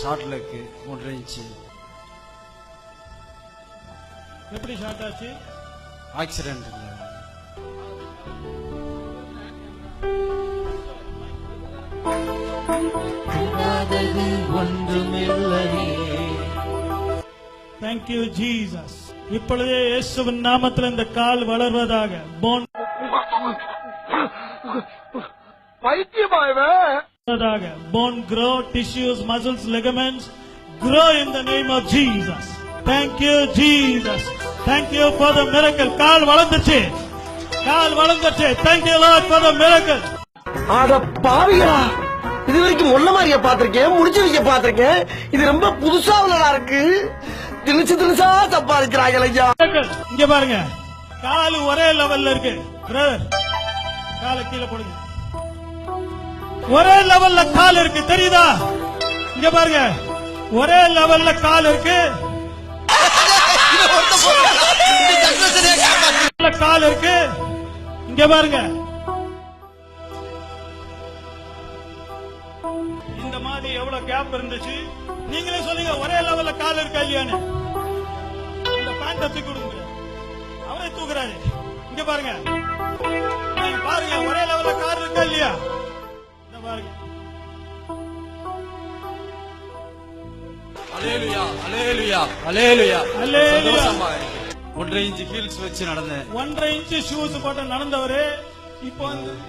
Short leg மூன்றரை inch எப்படி short ஆச்சு? ஆக்சிடென்ட் இல்லை. தேங்க்யூ ஜீசஸ் இப்பொழுதே இயேசுவின் நாமத்தில் இந்த கால் வளர்வதாக. Bone வளர்வதாக bone grow tissues muscles ligaments grow in the name of jesus. Thank you jesus. Thank you for the miracle. கால் வளர்ந்துச்சு. கால் வளர்ந்துச்சு. Thank you lord for the miracle. அட பாவிகளா. இது வரைக்கும் முன்ன மாதிரியா பாத்திருக்கேன் முடிச்சு வைக்க பாத்திருக்கேன் இது ரொம்ப புதுசா உள்ளதா இருக்கு. திணிச்சு திணிச்சா சம்பாதிக்கிறாங்க ஐயா. இங்க பாருங்க. கால் ஒரே லெவல்ல இருக்கு. பிரதர் காலை கீழே போடுங்க. ஒரே லெவல்ல கால் இருக்கு. தெரியுதா? இங்க பாருங்க. ஒரே லெவல்ல கால் இருக்கு. கால் இருக்கு. இங்க பாருங்க. இந்த மாதிரி எவ்வளவு கேப் இருந்துச்சு? நீங்களே சொல்லுங்க ஒரே லெவல்ல கால் இருக்கா இல்லையான்னு. இந்த பேண்ட தூக்கி விடுங்க. அவரே தூக்குறாரு. இங்க பாருங்க. பாருங்க ஒரே லெவல்ல ஒன்றரை இன்ச்சு ஹீல்ஸ் வச்சு நடந்தேன். ஒன்றரை இன்ச்சு ஷூஸ் போட்டு நடந்தவரு. இப்போ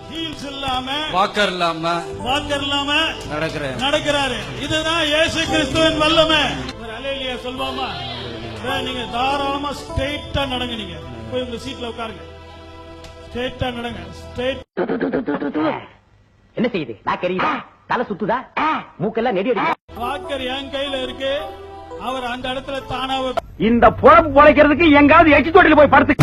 ஹீல்ஸ் இல்லாம வாக்கர் இல்லாம வாக்கர் இல்லாம நடக்கிறேன். நடக்கிறாரு. இதுதான் இயேசு கிறிஸ்துவின் வல்லமை. ஒரு அலையிலியா சொல்வாமா நீங்க தாராளமா ஸ்ட்ரெயிட்டா நடங்க நீங்க. போய் உங்க சீட்ல உட்காருங்க. ஸ்ட்ரெயிட்டா நடங்க. ஸ்ட்ரெயிட் என்ன செய்யுது? நான் தெரியுதா? தலை சுத்துதா? மூக்கெல்லாம் நெடி அடிக்குதா? வாக்கர் என் கையில இருக்கு. அவர் அந்த இடத்துல தானாவே இந்த புறம் உழைக்கிறதுக்கு எங்காவது எச்சி தொட்டில போய் படுத்து